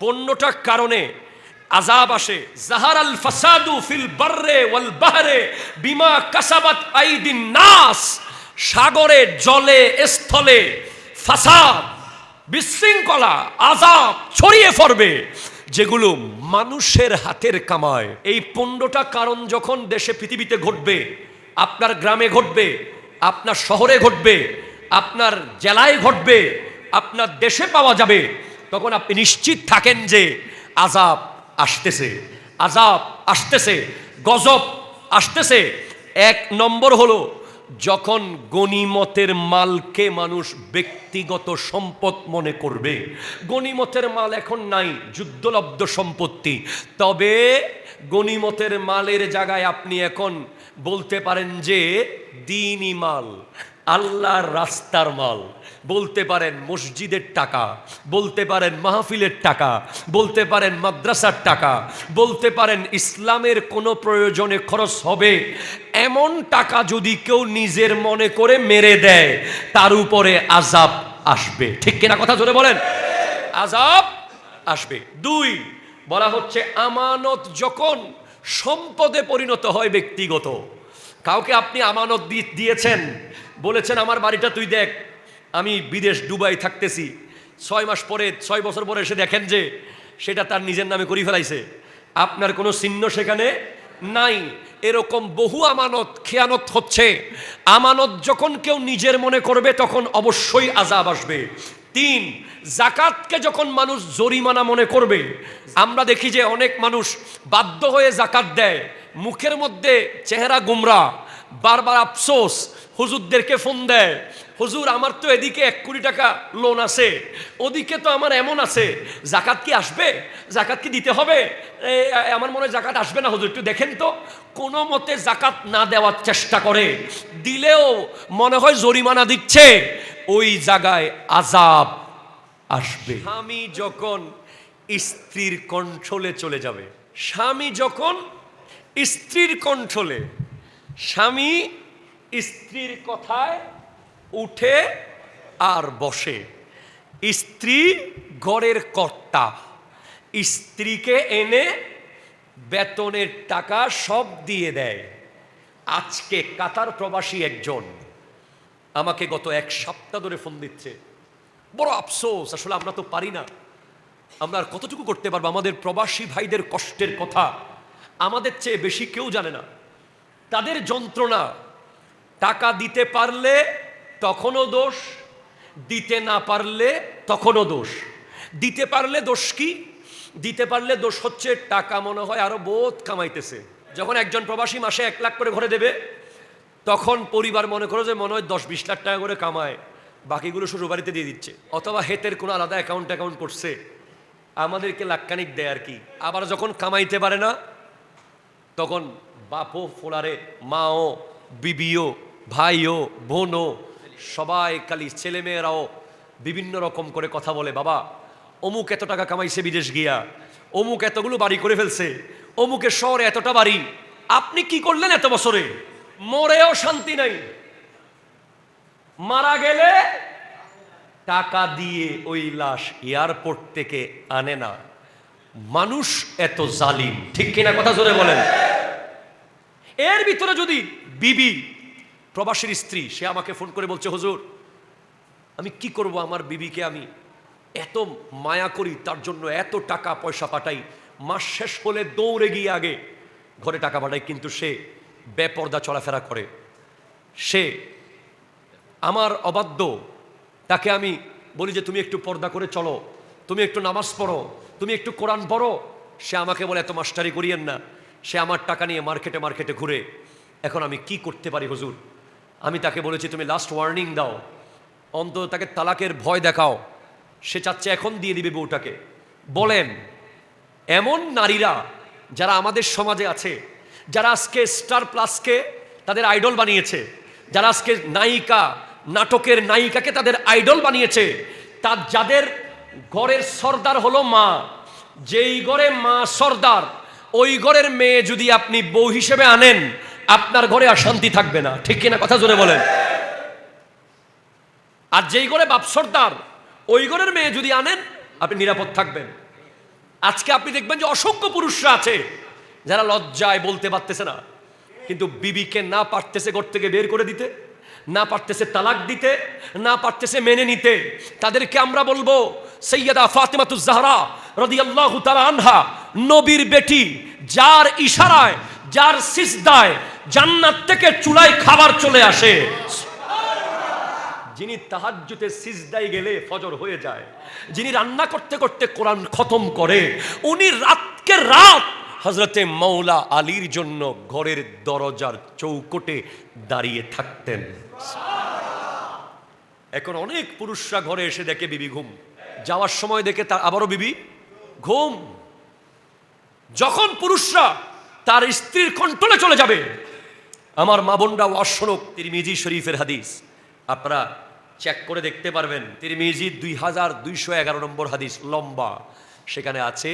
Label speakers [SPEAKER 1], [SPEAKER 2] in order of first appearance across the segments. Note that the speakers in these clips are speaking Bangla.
[SPEAKER 1] পণ্যটা কারণে আজাব আসে। জাহার আল ফাসাদু ফিল বাররে ওয়াল বাহরে বিমা কাসাবাত আইদিন নাস। সাগরে, জলে, স্থলে ফাসাদ, বিশৃঙ্খলা আজাব ছড়িয়ে পড়বে, যেগুলো মানুষের হাতের কামায়। এই পণ্যটা কারণ যখন দেশে, পৃথিবীতে ঘটবে, আপনার গ্রামে ঘটবে, আপনার শহরে ঘটবে, আপনার জেলায় ঘটবে, আপনার দেশে পাওয়া যাবে তখন আপনি নিশ্চিত থাকেন যে আজাব আসতেছে আজাব আসতেছে, গজব আসতেছে। এক নম্বর হলো, যখন গনিমতের মালকে মানুষ ব্যক্তিগত সম্পদ মনে করবে গনিমতের মাল এখন নাই, যুদ্ধলব্ধ সম্পত্তি। তবে গনিমতের মালের জায়গায় আপনি এখন বলতে পারেন যে, দিনই মাল, আল্লাহর রাস্তার মাল। বলতে পারেন মসজিদের টাকা, বলতে পারেন মাহফিলের টাকা, বলতে পারেন মাদ্রাসার টাকা, বলতে পারেন ইসলামের কোনো প্রয়োজনে খরচ হবে। এমন টাকা যদি কেউ নিজের মনে করে মেরে দেয়, তার উপরে আজাব আসবে। ঠিক কিনা কথা জোরে বলেন? আজাব আসবে। দুই, বলা হচ্ছে আমানত যখন সম্পদে পরিণত হয় ব্যক্তিগত। কাউকে আপনি আমানত দিয়েছেন, বলেছেন, আমার বাড়িটা তুই দেখ। আমি বিদেশ দুবাই থাকতেছি। ছয় মাস পরে, ছয় বছর পরে এসে দেখেন যে সেটা তার নিজের নামে করি ফেলাইছে। আপনার কোনো চিহ্ন সেখানে নাই। এরকম বহু আমানত, খেয়ানত হচ্ছে। আমানত যখন কেউ নিজের মনে করবে, তখন অবশ্যই আজাব আসবে। তিন, জাকাতকে যখন মানুষ জরিমানা মনে করবে, আমরা দেখি যে অনেক মানুষ বাধ্য হয়ে জাকাত দেয়। মুখের মধ্যে চেহারা গুমরা, বারবার আফসোস, হুজুরদেরকে ফোন দেয়। হুজুর, আমার তো এদিকে এক কোটি টাকা লোন আছে। ওদিকে তো আমার এমন আছে, জাকাত কি আসবে? জাকাত কি দিতে হবে? আমার মনে হয় জাকাত আসবে না, হুজুর, একটু দেখেন তো। কোনো মতে জাকাত না দেওয়ার চেষ্টা করে, দিলেও মনে হয় জরিমানা দিচ্ছে, ওই জায়গায় আজাব আসবে। স্বামী যখন স্ত্রীর কণ্ঠলে চলে যাবে, স্বামী যখন স্ত্রীর কণ্ঠলে, স্বামী স্ত্রীর কথায় উঠে আর বসে। স্ত্রী ঘরের কর্তা। স্ত্রীকে এনে বেতনের টাকা সব দিয়ে দেয়। আজকে কাতার প্রবাসী একজন আমাকে গত এক সপ্তাহ ধরে ফোন দিচ্ছে। বড় আফসোস, আসলে আমরা তো পারি না। আমরা আর কতটুকু করতে পারব? আমাদের প্রবাসী ভাইদের কষ্টের কথা। আমাদের চেয়ে বেশি কেউ জানে না। তাদের যন্ত্রণা। টাকা দিতে পারলে তখনও দোষ, দিতে না পারলে তখনও দোষ। দিতে পারলে দোষ কি? দিতে পারলে দোষ হচ্ছে টাকা মনে হয় আরও বোধ কামাইতেছে। যখন একজন প্রবাসী মাসে এক লাখ করে ঘরে দেবে, তখন পরিবার মনে করো যে মনে হয় দশ বিশ লাখ টাকা করে কামায়, বাকিগুলো শ্বশুর বাড়িতে দিয়ে দিচ্ছে। অথবা হেতের কোনো আলাদা অ্যাকাউন্ট অ্যাকাউন্ট করছে। আমাদেরকে লাখখানিক দেয় আর কি। আবার যখন কামাইতে পারে না, তখন বাপও, ফোলারে, মাও, বিবিও, ভাইও, বোনও সবাই খালি ছেলেমেয়েরাও বিভিন্ন রকম করে কথা বলে, বাবা, অমুক এত টাকা কামাইছে বিদেশ গিয়া, অমুক এতগুলো বাড়ি করে ফেলছে, অমুকের শহরে এতটা বাড়ি, আপনি কি করলেন এত বছরে? মরেও শান্তি নাই। মারা গেলে টাকা দিয়ে ওই লাশ এয়ারপোর্ট থেকে আনে না। মানুষ এত জালিম, ঠিক কিনা কথা জোরে বলেন? এর ভিতরে যদি বিবি প্রবাসীর স্ত্রী, সে আমাকে ফোন করে বলছে, হুজুর, আমি কি করব আমার বিবিকে আমি এত মায়া করি, তার জন্য এত টাকা পয়সা পাঠাই, মাস শেষ হলে দৌড়ে গিয়ে আগে ঘরে টাকা পাঠাই। কিন্তু সে বেপর্দা চলাফেরা করে। সে আমার অবাধ্য, তাকে আমি বলি যে, তুমি একটু পর্দা করে চলো, তুমি একটু নামাজ পড়ো, তুমি একটু কোরআন পড়ো। সে আমাকে বলে, এত মাস্টারি করিয়েন না। সে আমার টাকা নিয়ে মার্কেটে মার্কেটে ঘুরে, এখন আমি কি করতে পারি হুজুর? আমি তাকে বলেছি, তুমি লাস্ট ওয়ার্নিং দাও। অন্তত তাকে তালাকের ভয় দেখাও। সে চাচ্ছে এখন দিয়ে দিবে বউটাকে। বলেন, এমন নারীরা যারা আমাদের সমাজে আছে, যারা আজকে স্টার প্লাসকে তাদের আইডল বানিয়েছে, যারা আজকে নায়িকা, নাটকের নায়িকাকে তাদের আইডল বানিয়েছে, তার যাদের ঘরের সর্দার হলো মা, যেই ঘরে মা সর্দার, ওই ঘরের মেয়ে যদি আপনি বউ হিসেবে আনেন আপনার ঘরে আর শান্তি থাকবে না। ঠিক কিনা কথা জোরে বলেন। আর যেই ঘরে বাপ সর্দার, ওই ঘরের মেয়ে যদি আনেন, আপনি নিরাপদ থাকবেন। আজকে আপনি দেখবেন যে অসংখ্য পুরুষরা আছে, যারা লজ্জায় বলতে পারতেছে না। কিন্তু বিবিকে না পারতেছে ঘর থেকে বের করে দিতে, না পারতেছে তালাক দিতে, না পারতেছে মেনে নিতে, তাদেরকে আমরা বলব, সৈয়দা ফাতেমাতুজ রাদিয়াল্লাহু তাআলা আনহা, নবীর বেটি, যার ইশারায় যার সিজদায় জান্নাত থেকে চুলায় খাবার চলে আসে। যিনি তাহাজ্জুতে সিজদায় গেলে ফজর হয়ে যায়, যিনি রান্না করতে করতে কোরআন খতম করে, উনি রাতকে রাত হজরতে মৌলা আলীর জন্য ঘরের দরজার চৌকটে দাঁড়িয়ে থাকতেন। এখন অনেক পুরুষরা ঘরে এসে দেখে বিবি ঘুম। যাওয়ার সময় দেখে তার আবারও বিবি ঘুম। যখন পুরুষরা তার স্ত্রীর কন্ট্রোলে চলে যাবে। আমার মা বোনরা অশ্বনক তিরমিজি শরীফের হাদিস। আপনারা চেক করে দেখতে পারবেন, তিরমিজি দুই হাজার দুইশো এগারো নম্বর হাদিস লম্বা। সেখানে আছে,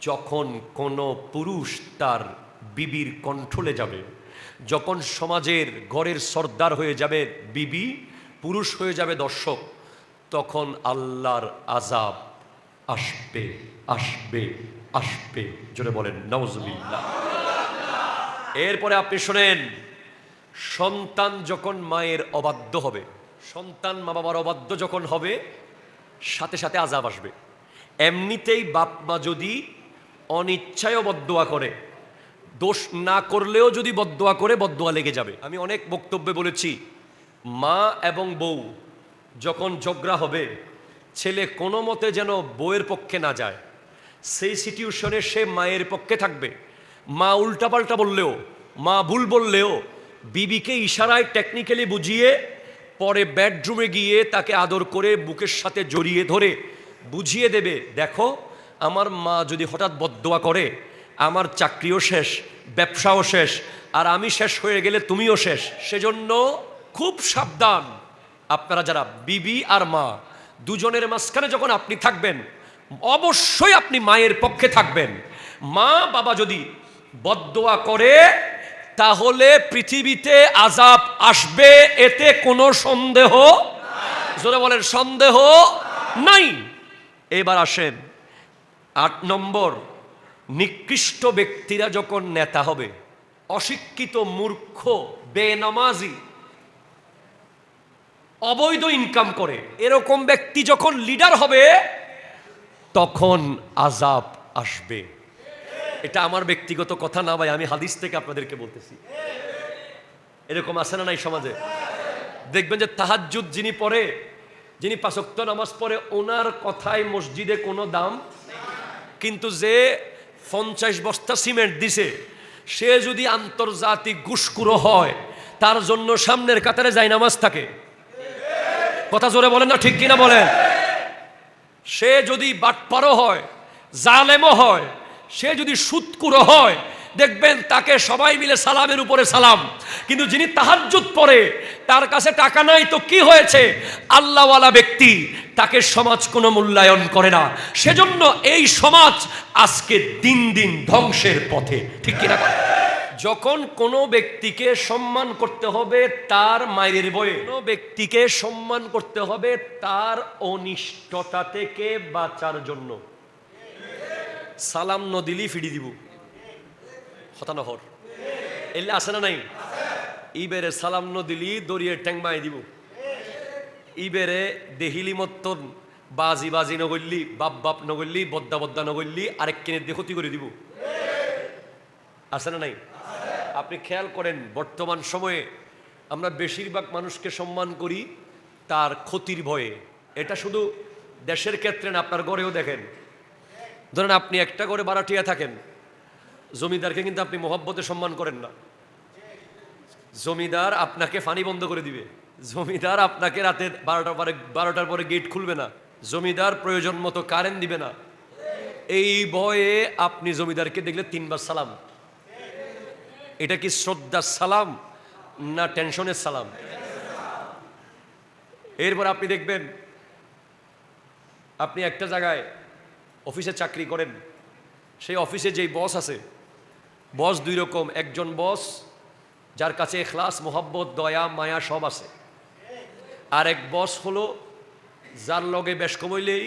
[SPEAKER 1] যখন কোনো পুরুষ তার বিবির কন্ট্রোলে যাবে, যখন সমাজের ঘরের সর্দার হয়ে যাবে বিবি, পুরুষ হয়ে যাবে দর্শক, তখন আল্লাহর আজাব আসবে আসবে। আসবে। জোরে বলেন নওজবিল্লাহ এরপরে আপনি শোনেন, সন্তান যখন মায়ের অবাধ্য হবে, সন্তান মা বাবার অবাধ্য যখন হবে, সাথে সাথে আজাব আসবে। এমনিতেই বাপ মা যদি অনিচ্ছায় বদোয়া করে, দোষ না করলেও যদি বদোয়া করে বদোয়া লেগে যাবে। আমি অনেক বক্তব্যে বলেছি, মা এবং বউ যখন ঝগড়া হবে, ছেলে কোনো মতে যেন বউয়ের পক্ষে না যায়। সেই সিটিউশনে সে মায়ের পক্ষে থাকবে। মা উল্টাপাল্টা বললেও, মা ভুল বললেও, বিবিকে ইশারায় টেকনিক্যালি বুঝিয়ে পরে বেডরুমে গিয়ে তাকে আদর করে বুকের সাথে জড়িয়ে ধরে বুঝিয়ে দেবে, দেখো, আমার মা যদি হঠাৎ বদদোয়া করে, আমার চাকরিও শেষ, ব্যবসাও শেষ, আর আমি শেষ হয়ে গেলে তুমিও শেষ, সেজন্য খুব সাবধান। আপনারা যারা বিবি আর মা, দুজনের মাঝখানে যখন আপনি থাকবেন অবশ্যই আপনি মায়ের পক্ষে থাকবেন। মা, বাবা যদি বদদোয়া করে, তাহলে পৃথিবীতে আজাব আসবে, এতে কোনো সন্দেহ জোরে বলেন, সন্দেহ নাই। এবার আসেন, আট নম্বর, নিকৃষ্ট ব্যক্তিরা যখন নেতা হবে, অশিক্ষিত মূর্খ, বেনামাজি, অবৈধ ইনকাম করে, এরকম ব্যক্তি যখন লিডার হবে তখন আজাব আসবে। এটা আমার ব্যক্তিগত কথা না ভাই, আমি হাদিস থেকে আপনাদেরকে বলতেছি। এরকম আছে না নাই সমাজে? দেখবেন যে তাহাজ্জুদ যিনি পড়ে, যিনি পাঁচক্ত নামাজ পড়ে, ওনার কথায় মসজিদে কোনো দাম কিন্তু যে পঞ্চাশ বস্তা সিমেন্ট দিছে, সে যদি আন্তর্জাতিক ঘুষকুরো হয়, তার জন্য সামনের কাতারে যায় নামাজ থাকে। কথা জোরে বলেন না ঠিক কিনা বলেন? সে যদি বাটপারও হয় জালেমও হয়, সে যদি সুৎকুরো হয়, দেখবেন তাকে সবাই মিলে সালামের উপরে সালাম। কিন্তু যিনি তাহাজ্জুদ পড়ে তার কাছে টাকা নাই তো কি হয়েছে? আল্লাহওয়ালা ব্যক্তি তাকে সমাজ কোনো মূল্যায়ন করে না। সেজন্য এই সমাজ আজকে দিন দিন ধ্বংসের পথে। ঠিক কিনা? যখন কোনো ব্যক্তিকে সম্মান করতে হবে, তার মায়ের বয়ে কোনো ব্যক্তিকে সম্মান করতে হবে, তার অনিষ্টতা থেকে বাঁচার জন্য। সালাম নদিলি ফিরি দিব। হতানহর এলে আসে না নাই? ইবেরে সালাম নদিলি দরিয়ে ট্যাংমাই দিব। ইবেরে দেহিলি মতন বাজি বাজি নগল্লি বাপ বাপ নগল্লি বদ্দা বদ্দা নগল্লি আরেক কিনে দিয়ে ক্ষতি করে দিব। আছে না নাই? আপনি খেয়াল করেন, বর্তমান সময়ে আমরা বেশিরভাগ মানুষকে সম্মান করি তার ক্ষতির ভয়ে। এটা শুধু দেশের ক্ষেত্রে না, আপনার গড়েও দেখেন। ধরেন আপনি একটা করে বারাটিয়া থাকেন, জমিদারকে কিন্তু আপনি মোহব্বতে সম্মান করেন না। জমিদার আপনাকে ফানি বন্ধ করে দিবে। জমিদার আপনাকে রাতে বারোটার পরে বারোটার পরে গেট খুলবে না। জমিদার প্রয়োজন মতো কারেন্ট দিবে না। এই ভয়ে আপনি জমিদারকে দেখলে তিনবার সালাম। এটা কি শ্রদ্ধার সালাম না টেনশনের সালাম? এরপর আপনি দেখবেন, আপনি একটা জায়গায় অফিসে চাকরি করেন, সেই অফিসে যেই বস আছে, বস দুই রকম, একজন বস, যার কাছে এখলাস, মোহাব্বত, দয়া, মায়া সব আছে। আর এক বস হলো, যার লগে বেশ কমইলেই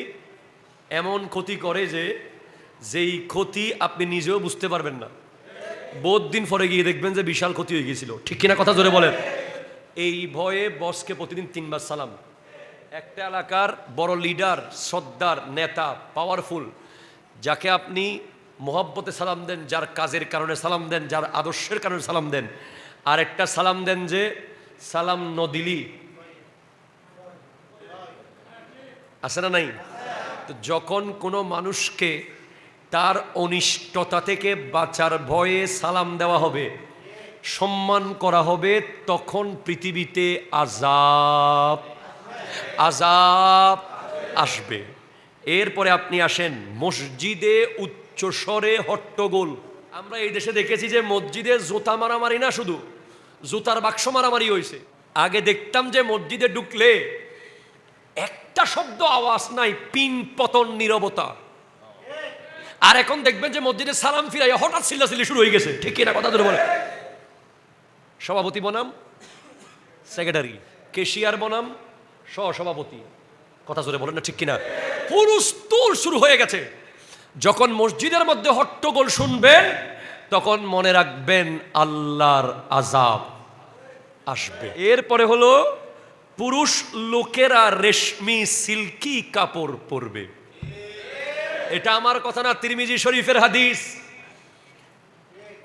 [SPEAKER 1] এমন ক্ষতি করে যে, যেই ক্ষতি আপনি নিজেও বুঝতে পারবেন না। বহুত দিন পরে গিয়ে দেখবেন যে বিশাল ক্ষতি হয়ে গিয়েছিল। ঠিক কিনা কথা জোরে বলেন? এই ভয়ে বসকে প্রতিদিন তিনবার সালাম। একটা এলাকার বড় লিডার সর্দার, নেতা পাওয়ারফুল যাকে আপনি মোহব্বতে সালাম দেন, যার কাজের কারণে সালাম দেন, যার আদর্শের কারণে সালাম দেন। আর একটা সালাম দেন যে, সালাম নদিলি আছে না নাই? তো যখন কোনো মানুষকে তার অনিষ্টতা থেকে বাঁচার ভয়ে সালাম দেওয়া হবে। সম্মান করা হবে তখন পৃথিবীতে আজাব আজাব আসবে। এরপরে আপনি আসেন মসজিদে উচ্চস্বরে হট্টগোল। আমরা এই দেশে দেখেছি যে মসজিদে জুতা মারামারি না শুধু, জুতার বাক্স মারামারি হয়েছে আগে দেখতাম যে মসজিদে ঢুকলে একটা শব্দ আওয়াজ নাই, পিন পতন নীরবতা। আর এখন দেখবেন যে মসজিদে সালাম ফিরাই হঠাৎ চিল্লাচিল্লি শুরু হয়ে গেছে। ঠিক কিনা কথা ধরে বলে সভাপতি বনাম সেক্রেটারি কেশিয়ার বনাম, সহসভাপতি। কথা জোরে বলেন না ঠিক কিনা? পুরুষ তুল শুরু হয়ে গেছে। যখন মসজিদের মধ্যে হট্টগোল শুনবেন, তখন মনে রাখবেন আল্লাহর আজাব আসবে। এরপরে হলো, পুরুষ লোকেরা রেশমি, সিল্কি কাপড় পরবে। এটা আমার কথা না, তিরমিজি শরীফের হাদিস।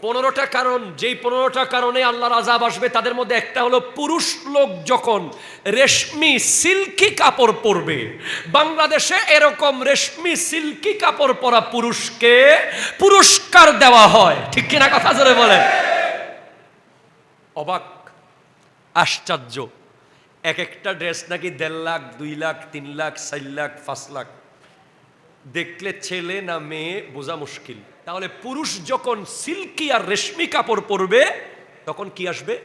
[SPEAKER 1] পনেরোটা কারণ, যেই পনেরোটা কারণে আল্লাহর আজাব আসবে, তাদের মধ্যে একটা হলো পুরুষ লোক যখন রেশমি সিল্কি কাপড় পরবে, বাংলাদেশে এরকম রেশমি সিল্কি কাপড় পরা পুরুষকে পুরস্কার দেওয়া হয়। ঠিক কিনা কথা জোরে বলেন? অবাক, আশ্চর্য। এক একটা ড্রেস নাকি দেড় লাখ, দুই লাখ, তিন লাখ, চার লাখ, পাঁচ লাখ। দেখলে ছেলে না মেয়ে বোঝা মুশকিল। তাহলে পুরুষ যখন সিল্কি আর রেশমি কাপড় পরবে, তখন কি আসবে?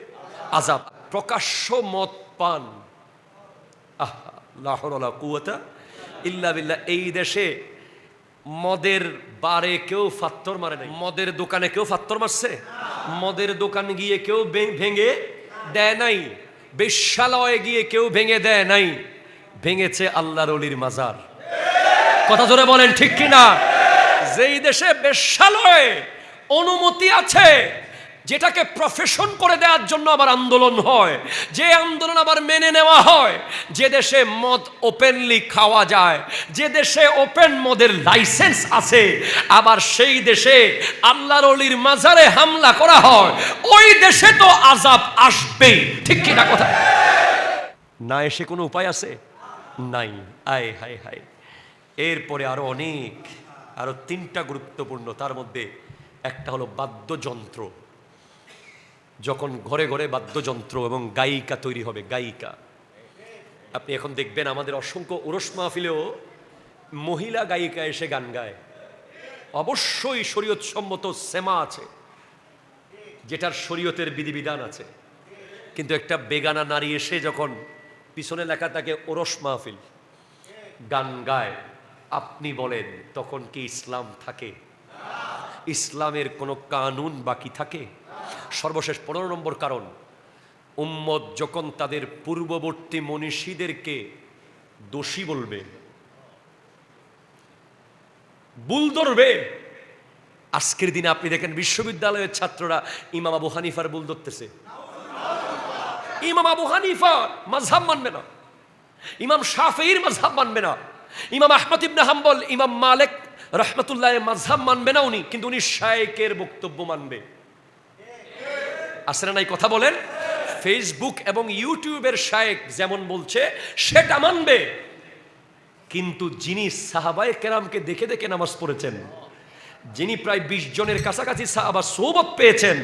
[SPEAKER 1] আজাব প্রকাশ্য মদ পান। আহ লাহরলা কুয়াতা ইল্লা বিল্লাহ। এই দেশে মদের বারে কেউ ফাত্তর মারে নাই। মদের দোকানে কেউ ফাত্তর মারছে? মদের দোকান গিয়ে কেউ ভেঙে দেয় নাই। বেশ্যালয়ে গিয়ে কেউ ভেঙে দেয় নাই। ভেঙেছে আল্লাহর অলির মাজার। কথা জোরে বলেন, ঠিক কিনা? যেই দেশে বেশ্যালয়ে অনুমতি আছে, যেটাকে প্রফেশন করে দেওয়ার জন্য আবার আন্দোলন হয়, যে আন্দোলন আবার মেনে নেওয়া হয়, যে দেশে মদ ওপেনলি খাওয়া যায়, যে দেশে ওপেন মদের লাইসেন্স আছে, আবার সেই দেশে আল্লাহর অলির মাজারে হামলা করা হয়, ওই দেশে তো আজাব আসবেই, ঠিক কিনা কথা? না এসে কোনো উপায় আছে? নাই, আয়, হায় হায়। এরপরে আরও অনেক, আরও তিনটা গুরুত্বপূর্ণ, তার মধ্যে একটা হলো বাদ্যযন্ত্র। যখন ঘরে ঘরে বাদ্যযন্ত্র এবং গায়িকা তৈরি হবে, গায়িকা। আপনি এখন দেখবেন আমাদের অসংখ্য ওরস মাহফিলেও মহিলা গায়িকা এসে গান গায়। অবশ্যই শরীয়তসম্মত সেমা আছে, যেটার শরীয়তের বিধিবিধান আছে। কিন্তু একটা বেগানা নারী এসে যখন পিছনে লেখা থাকে ওরস মাহফিল, গান গায়। আপনি বলেন, তখন কি ইসলাম থাকে? ইসলামের কোনো কানুন বাকি থাকে? সর্বশেষ পনেরো নম্বর কারণ, উম্মত যখন তাদের পূর্ববর্তী মনীষীদেরকে দোষী বলবে বুল ধরবে। আজকের দিনে আপনি দেখেন বিশ্ববিদ্যালয়ের ছাত্ররা ইমাম আবু হানিফার বুল ধরতেছে। ইমাম আবু হানিফা মাঝহাব মানবে না। ইমাম শাফির মাঝহাব মানবে না। ইমাম আহমদ ইবনে হাম্বল, ইমাম মালিক রহমতুল্লাহ মাঝহাব মানবে না উনি, কিন্তু উনি শায়েকের বক্তব্য মানবে। আসলে নাই কথা বলেন? ফেসবুক এবং ইউটিউবের শায়েক যেমন বলছে, সেটা মানবে। কিন্তু যিনি সাহাবায়ে কেরামকে দেখে দেখে নামাজ পড়েছেন, যিনি প্রায় বিশ জনের কাছাকাছি সাহাবা সৌবত পেয়েছেন,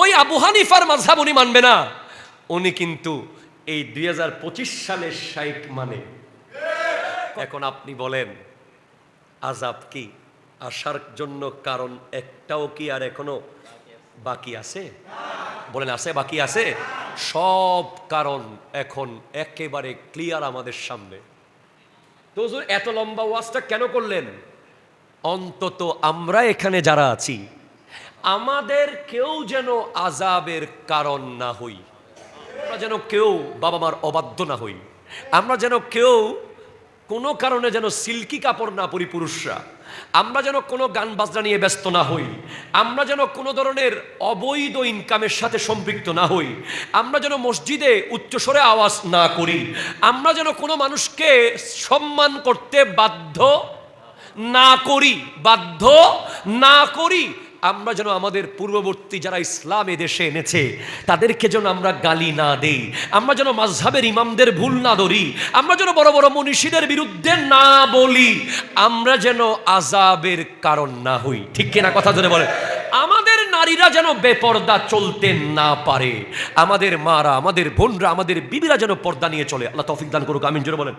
[SPEAKER 1] ওই আবু হানিফার মাঝহাব উনি মানবে না। উনি কিন্তু এই দুই হাজার পঁচিশ সালের শাইক মানে। এখন আপনি বলেন আজাব কি? আসার জন্য কারণ একটাও কি আর এখনও বাকি আছে? বলেন, আছে, বাকি আছে? সব কারণ এখন একেবারে ক্লিয়ার আমাদের সামনে। তো এত লম্বা ওয়াজটা কেন করলেন? অন্তত আমরা এখানে যারা আছি, আমাদের কেউ যেন আজাবের কারণ না হই। আমরা যেন কেউ বাবা মার অবাধ্য না হই। আমরা যেন কেউ কোনো কারণে যেন সিল্কি কাপড় না পরি পুরুষরা। আমরা যেন কোনো গান বাজনা নিয়ে ব্যস্ত না হই। আমরা যেন কোনো ধরনের অবৈধ ইনকামের সাথে সম্পৃক্ত না হই। আমরা যেন মসজিদে উচ্চস্বরে আওয়াজ না করি। আমরা যেন কোনো মানুষকে সম্মান করতে বাধ্য না করি। বাধ্য না করি। আমরা যেন আমাদের পূর্ববর্তী যারা ইসলাম দেশে এনেছে, তাদেরকে যেন আমরা গালি না দেই। আমরা যেন মাঝহাবের ইমামদের ভুল না ধরি। আমরা যেন বড় বড় মনীষীদের বিরুদ্ধে না বলি। আমরা যেন আজাবের কারণ না হই। ঠিক কিনা কথা ধরে বলে? আমাদের নারীরা যেন বেপর্দা চলতে না পারে। আমাদের মারা, আমাদের বোনরা, আমাদের বিবিরা যেন পর্দা নিয়ে চলে। আল্লাহ তৌফিক দান করুক, আমিন জোরে বলেন।